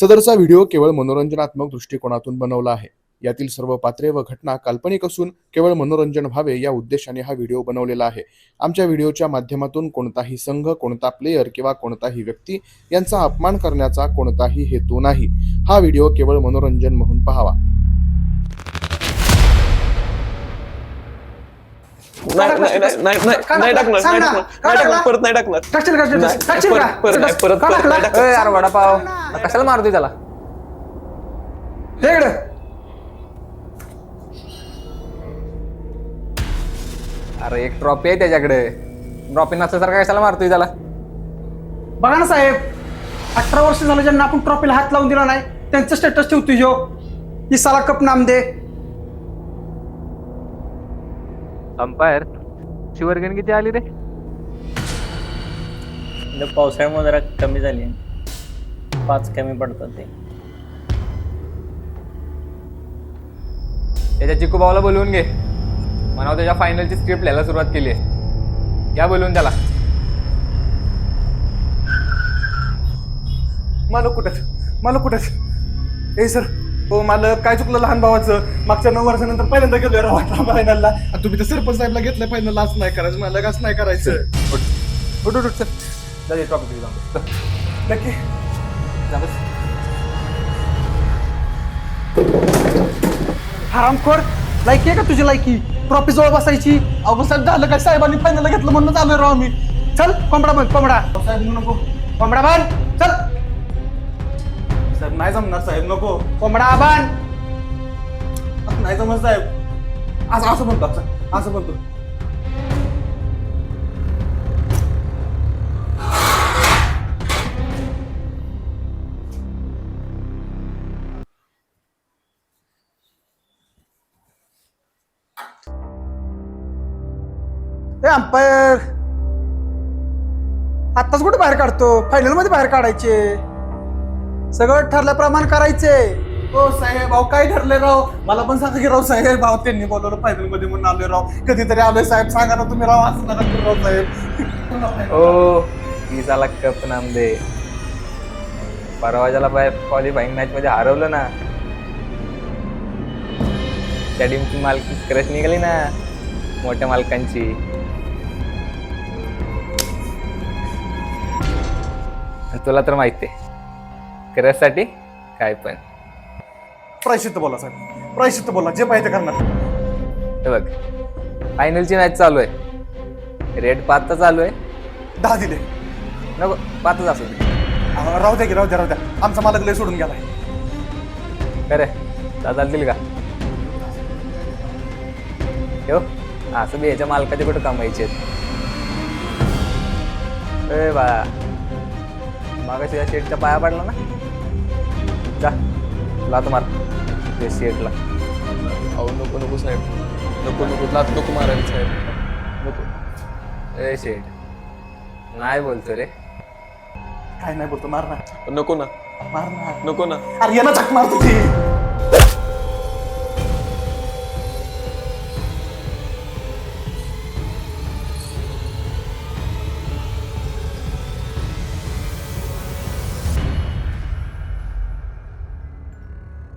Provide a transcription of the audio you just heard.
सदरचा video केवळ मनोरंजनात्मक दृष्टिकोनातून बनवला आहे. यातील सर्व पात्रे व घटना काल्पनिक असून केवळ मनोरंजन व्हावे या उद्देशाने हा व्हिडिओ बनवलेला आहे. आमच्या व्हिडिओच्या माध्यमातून कोणताही संघ कोणता प्लेयर किंवा कोणताही व्यक्ती यांचा अपमान करण्याचा कोणताही हेतू नाही. हा व्हिडिओ केवळ मनोरंजन म्हणून पहावा. नाही टाकणार नाही टाकणार? परत नाही टाकणार. परत-? परत नाही, टाकणार. वडापाव. कशाला मारतोय त्याला? हे. अरे एक ट्रॉफी आहे त्याच्याकडे. ट्रॉफी नसल्यासारखा कशाला मारतोय त्याला? बघा ना साहेब. अठरा वर्ष झालं ज्यांना आपण ट्रॉफीला हात लावून दिला नाही त्यांचं स्टेटस ठेवतोय जो इसाला कप नाम दे. अंपायर. शिवरगण किती आली रे? म्हणजे पावसाळ्यामुळे जरा कमी झाली. पाच कमी पडतात ते. त्याच्या चिकू भाऊला बोलवून घे. म्हणावं त्याच्या फायनलची स्क्रिप्ट लिहायला सुरुवात केली आहे. या बोलवून त्याला. मालक कुठं मालक कुठं ए सर हो मालक काय चुकलं लहान भावाचं? मागच्या नऊ वर्षानंतर पहिल्यांदा गेलोय राव फायनलला आणि तुम्ही तर सरपंच साहेबला घेतलं फायनलला असं नाही करायचं. मालक असं नाही करायचं. उठ. उठ उठ चल. जा दे ट्रॉफी तुझी जाऊन चल. नक्की. जा बस. हरामखोर. लायकी आहे का तुझी लायकी? ट्रॉफी जवळ बसायची. अहो साहेब झालं काय? साहेबांनी फायनलला घेतलं म्हणून आलोय राव मी चल कोंबडा बन कोंबडा. साहेब नको. कोंबडा बन. चल. साहेब नाही जमणार साहेब नको. कोंबडा आबान. असं नाही जमत साहेब. असं असं म्हणतो असं असं म्हणतो अंपायर. आत्ताच कुठे बाहेर काढतो? फायनलमध्ये बाहेर काढायचे. सगळं ठरल्याप्रमाणे करायचे. हो साहेब अहो काय ठरलंय राव? मला पण सांगा की राव साहेब भाऊ त्यांनी बोलवलं फायनलमध्ये म्हणून आलोय राव. कधीतरी आलोय साहेब सांगा ना तुम्ही राव असं नका करू राव साहेब. ओ इसाला कप नाम दे परवा ज्याला बाय क्वालिफाईंग मॅच मध्ये हरवलं ना त्या टीमची मालकी क्रश निघाली ना मोठ्या मालकांची. तुला तर माहिती आहे. क्रशसाठी काय पण. प्रायश्चित्त बोला साहेब प्रायश्चित्त बोला जे पाहिजे ते करणार. हे बघ फायनलची मॅच चालू आहे. रेड पाचचा चालू आहे. दहा दिले. नको पाचच असू दे. राहू द्या की राहू द्या राहू द्या. आमचा मालक लय सोडून गेलाय. खरे दादा दिल का? ठेव. असं बी याच्या मालकाचे कुठं कमायचे ए बा. मागा तुझ्या शेटच्या पाया पडला ना? जा लात मार. ते शेटला अहो नको नको साहेब. नको नको लात नको मारायला साहेब. नको. ए शेट नाही बोलतो रे. काय नाही बोलतो मार ना. नको ना. मार ना. नको ना. अरे याला चक मारतो ती